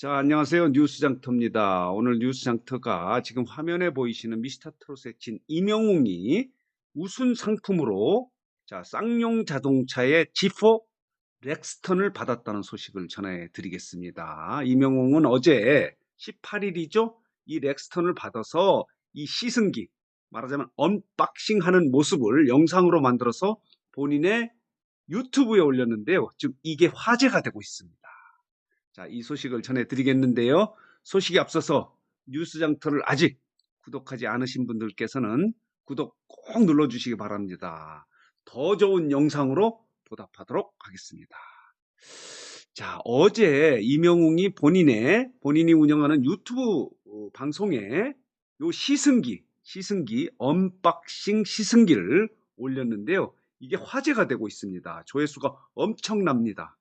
자, 안녕하세요. 뉴스장터입니다. 오늘 뉴스장터가 지금 화면에 보이시는 미스터 트롯의 친 이명웅이 우순 상품으로 자, 쌍용 자동차의 G4 렉스턴을 받았다는 소식을 전해 드리겠습니다. 이명웅은 어제 18일이죠. 이 렉스턴을 받아서 이 시승기, 말하자면 언박싱 하는 모습을 영상으로 만들어서 본인의 유튜브에 올렸는데요. 지금 이게 화제가 되고 있습니다. 자, 이 소식을 전해드리겠는데요. 소식이 앞서서 뉴스장터를 아직 구독하지 않으신 분들께서는 구독 꼭 눌러주시기 바랍니다. 더 좋은 영상으로 보답하도록 하겠습니다. 자, 어제 이명웅이 본인의, 본인이 운영하는 유튜브 어, 방송에 요 시승기, 시승기, 언박싱 시승기를 올렸는데요. 이게 화제가 되고 있습니다. 조회수가 엄청납니다.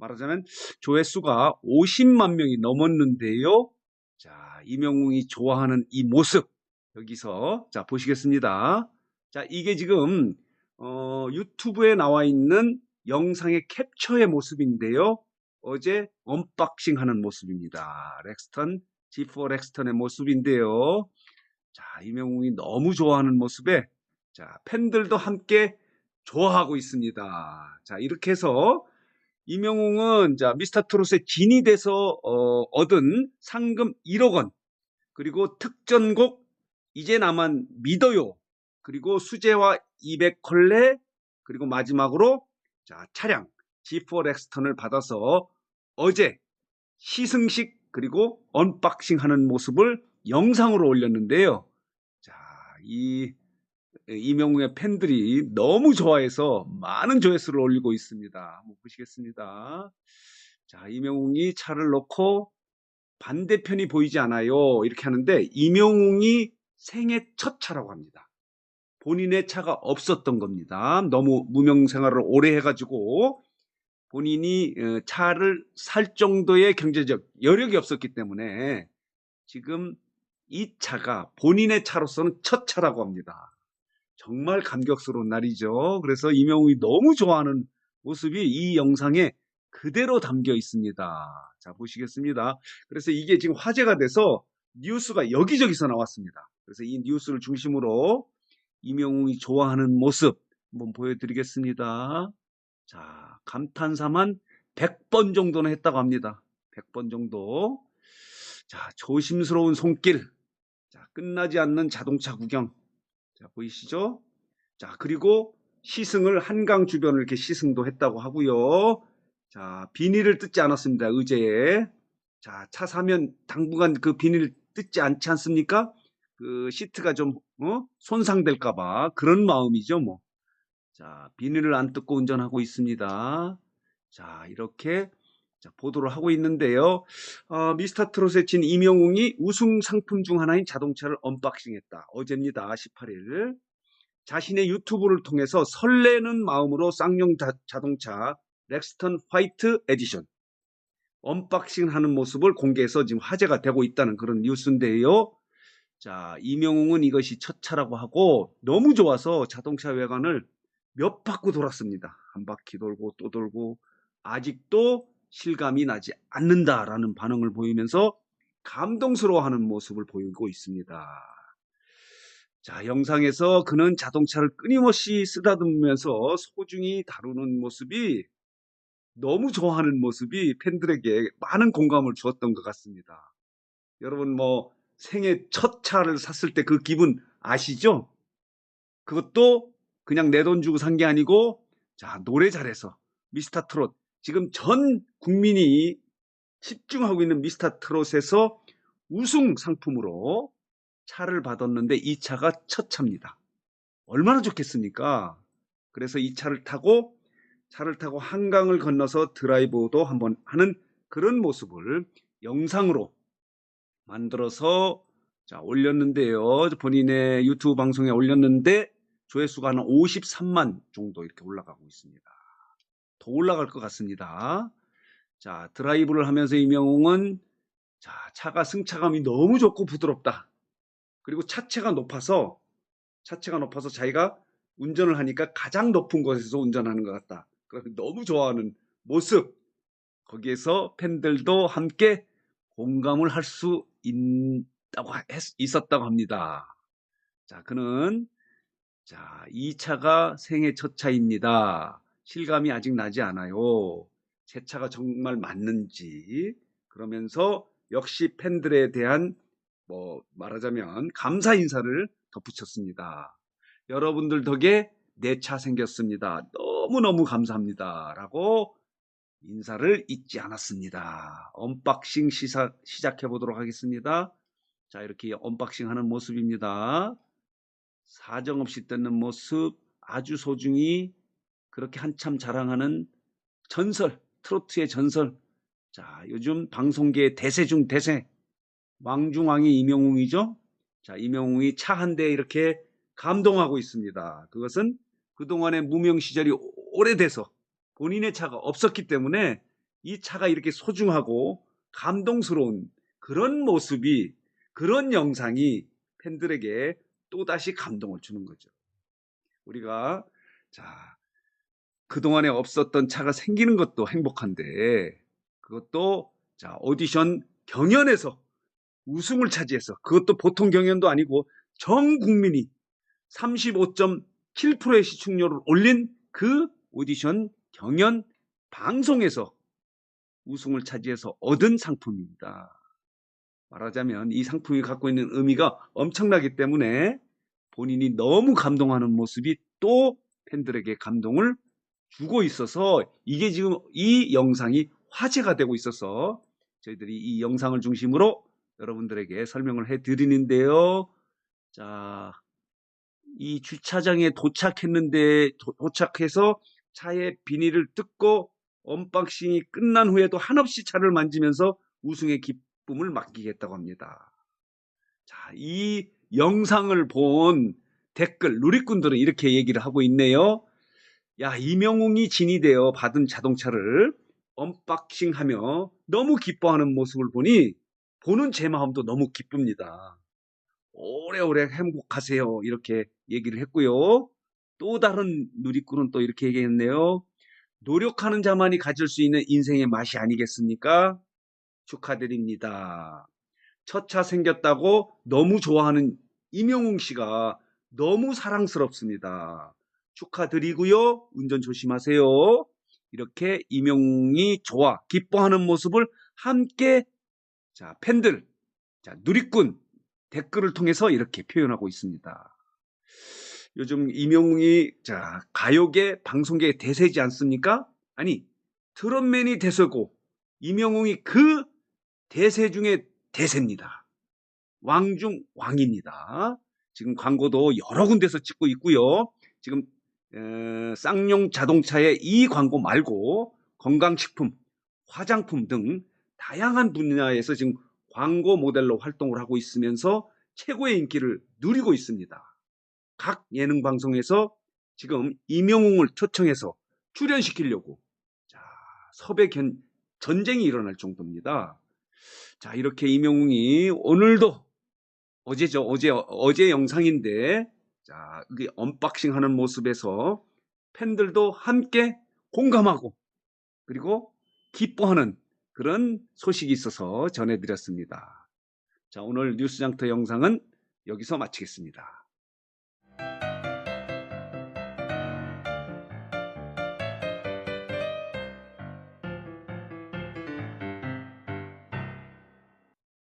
말하자면 조회수가 50만 명이 넘었는데요. 자, 이명웅이 좋아하는 이 모습 여기서 자 보시겠습니다. 자, 이게 지금 어, 유튜브에 나와 있는 영상의 캡처의 모습인데요. 어제 언박싱 하는 모습입니다. 렉스턴, G4 렉스턴의 모습인데요. 자, 이명웅이 너무 좋아하는 모습에 자, 팬들도 함께 좋아하고 있습니다. 자, 이렇게 해서 이명웅은 자 미스터 트롯의 진이 돼서 어, 얻은 상금 1억 원 그리고 특전곡 이제 나만 믿어요 그리고 수제화 200컬레 그리고 마지막으로 자 차량 G4 렉스턴을 받아서 어제 시승식 그리고 언박싱하는 모습을 영상으로 올렸는데요. 자, 이 이명웅의 팬들이 너무 좋아해서 많은 조회수를 올리고 있습니다. 한번 보시겠습니다. 자, 이명웅이 차를 놓고 반대편이 보이지 않아요. 이렇게 하는데 이명웅이 생애 첫 차라고 합니다. 본인의 차가 없었던 겁니다. 너무 무명 생활을 오래 해가지고 본인이 어, 차를 살 정도의 경제적 여력이 없었기 때문에 지금 이 차가 본인의 차로서는 첫 차라고 합니다. 정말 감격스러운 날이죠. 그래서 이명웅이 너무 좋아하는 모습이 이 영상에 그대로 담겨 있습니다. 자, 보시겠습니다. 그래서 이게 지금 화제가 돼서 뉴스가 여기저기서 나왔습니다. 그래서 이 뉴스를 중심으로 이명웅이 좋아하는 모습 한번 보여드리겠습니다. 자, 감탄사만 100번 정도는 했다고 합니다. 100번 정도. 자, 조심스러운 손길. 자, 끝나지 않는 자동차 구경. 자, 보이시죠? 자, 그리고 시승을 한강 주변을 이렇게 시승도 했다고 하고요. 자, 비닐을 뜯지 않았습니다. 의제에. 자, 차 사면 당분간 그 비닐 뜯지 않지 않습니까? 그 시트가 좀 어? 손상될까 봐 그런 마음이죠, 뭐. 자, 비닐을 안 뜯고 운전하고 있습니다. 자, 이렇게 자, 보도를 하고 있는데요. 어, 미스터 트롯의 진 이명웅이 우승 상품 중 하나인 자동차를 언박싱했다. 어제입니다. 18일. 자신의 유튜브를 통해서 설레는 마음으로 쌍용 자, 자동차 렉스턴 화이트 에디션 언박싱 하는 모습을 공개해서 지금 화제가 되고 있다는 그런 뉴스인데요. 자, 이명웅은 이것이 첫 차라고 하고 너무 좋아서 자동차 외관을 몇 바퀴 돌았습니다. 한 바퀴 돌고 또 돌고 아직도 실감이 나지 않는다라는 반응을 보이면서 감동스러워하는 모습을 보이고 있습니다. 자, 영상에서 그는 자동차를 끊임없이 쓰다듬으면서 소중히 다루는 모습이 너무 좋아하는 모습이 팬들에게 많은 공감을 주었던 것 같습니다. 여러분 뭐 생애 첫 차를 샀을 때 그 기분 아시죠? 그것도 그냥 내 돈 주고 산 게 아니고 자 노래 잘해서 미스터 트롯 지금 전 국민이 집중하고 있는 미스터 트롯에서 우승 상품으로 차를 받았는데 이 차가 첫 차입니다. 얼마나 좋겠습니까? 그래서 이 차를 타고 차를 타고 한강을 건너서 드라이브도 한번 하는 그런 모습을 영상으로 만들어서 자, 올렸는데요. 본인의 유튜브 방송에 올렸는데 조회수가 한 53만 정도 이렇게 올라가고 있습니다. 더 올라갈 것 같습니다. 자, 드라이브를 하면서 이명웅은 자, 차가 승차감이 너무 좋고 부드럽다. 그리고 차체가 높아서 차체가 높아서 자기가 운전을 하니까 가장 높은 곳에서 운전하는 것 같다. 그래서 너무 좋아하는 모습. 거기에서 팬들도 함께 공감을 할 수 있다고 했- 있었다고 합니다. 자, 그는 자, 이 차가 생애 첫 차입니다. 실감이 아직 나지 않아요. 제 차가 정말 맞는지 그러면서 역시 팬들에 대한 뭐 말하자면 감사 인사를 덧붙였습니다. 여러분들 덕에 내 차 생겼습니다. 너무너무 감사합니다. 라고 인사를 잊지 않았습니다. 언박싱 시사, 시작해 보도록 하겠습니다. 자, 이렇게 언박싱 하는 모습입니다. 사정없이 뜯는 모습, 아주 소중히 그렇게 한참 자랑하는 전설, 트로트의 전설. 자, 요즘 방송계의 대세 중 대세. 왕중왕이 이명웅이죠. 자, 이명웅이 차 한 대에 이렇게 감동하고 있습니다. 그것은 그동안의 무명 시절이 오래돼서 본인의 차가 없었기 때문에 이 차가 이렇게 소중하고 감동스러운 그런 모습이 그런 영상이 팬들에게 또다시 감동을 주는 거죠. 우리가 자 그동안에 없었던 차가 생기는 것도 행복한데 그것도 자 오디션 경연에서 우승을 차지해서 그것도 보통 경연도 아니고 전 국민이 35.7%의 시청률을 올린 그 오디션 경연 방송에서 우승을 차지해서 얻은 상품입니다. 말하자면 이 상품이 갖고 있는 의미가 엄청나기 때문에 본인이 너무 감동하는 모습이 또 팬들에게 감동을 주고 있어서 이게 지금 이 영상이 화제가 되고 있어서 저희들이 이 영상을 중심으로 여러분들에게 설명을 해 드리는데요. 자, 이 주차장에 도착했는데 도, 도착해서 차의 비닐을 뜯고 언박싱이 끝난 후에도 한없이 차를 만지면서 우승의 기쁨을 맡기겠다고 합니다. 자, 이 영상을 본 댓글 누리꾼들은 이렇게 얘기를 하고 있네요. 야, 이명웅이 진이 되어 받은 자동차를 언박싱하며 너무 기뻐하는 모습을 보니 보는 제 마음도 너무 기쁩니다. 오래오래 행복하세요. 이렇게 얘기를 했고요. 또 다른 누리꾼은 또 이렇게 얘기했네요. 노력하는 자만이 가질 수 있는 인생의 맛이 아니겠습니까? 축하드립니다. 첫 차 생겼다고 너무 좋아하는 이명웅 씨가 너무 사랑스럽습니다. 축하드리고요. 운전 조심하세요. 이렇게 이명웅이 좋아, 기뻐하는 모습을 함께 자, 팬들, 자, 누리꾼 댓글을 통해서 이렇게 표현하고 있습니다. 요즘 이명웅이 자, 가요계, 방송계의 대세지 않습니까? 아니, 트롯맨이 대세고 이명웅이 그 대세 중에 대세입니다. 왕 중 왕입니다. 지금 광고도 여러 군데서 찍고 있고요. 지금 에, 쌍용 자동차의 이 광고 말고 건강식품, 화장품 등 다양한 분야에서 지금 광고 모델로 활동을 하고 있으면서 최고의 인기를 누리고 있습니다. 각 예능 방송에서 지금 이명웅을 초청해서 출연시키려고 자, 섭외 견, 전쟁이 일어날 정도입니다. 자, 이렇게 이명웅이 오늘도 어제죠. 어제 어제 영상인데 자, 그 언박싱 하는 모습에서 팬들도 함께 공감하고 그리고 기뻐하는 그런 소식이 있어서 전해드렸습니다. 자, 오늘 뉴스장터 영상은 여기서 마치겠습니다.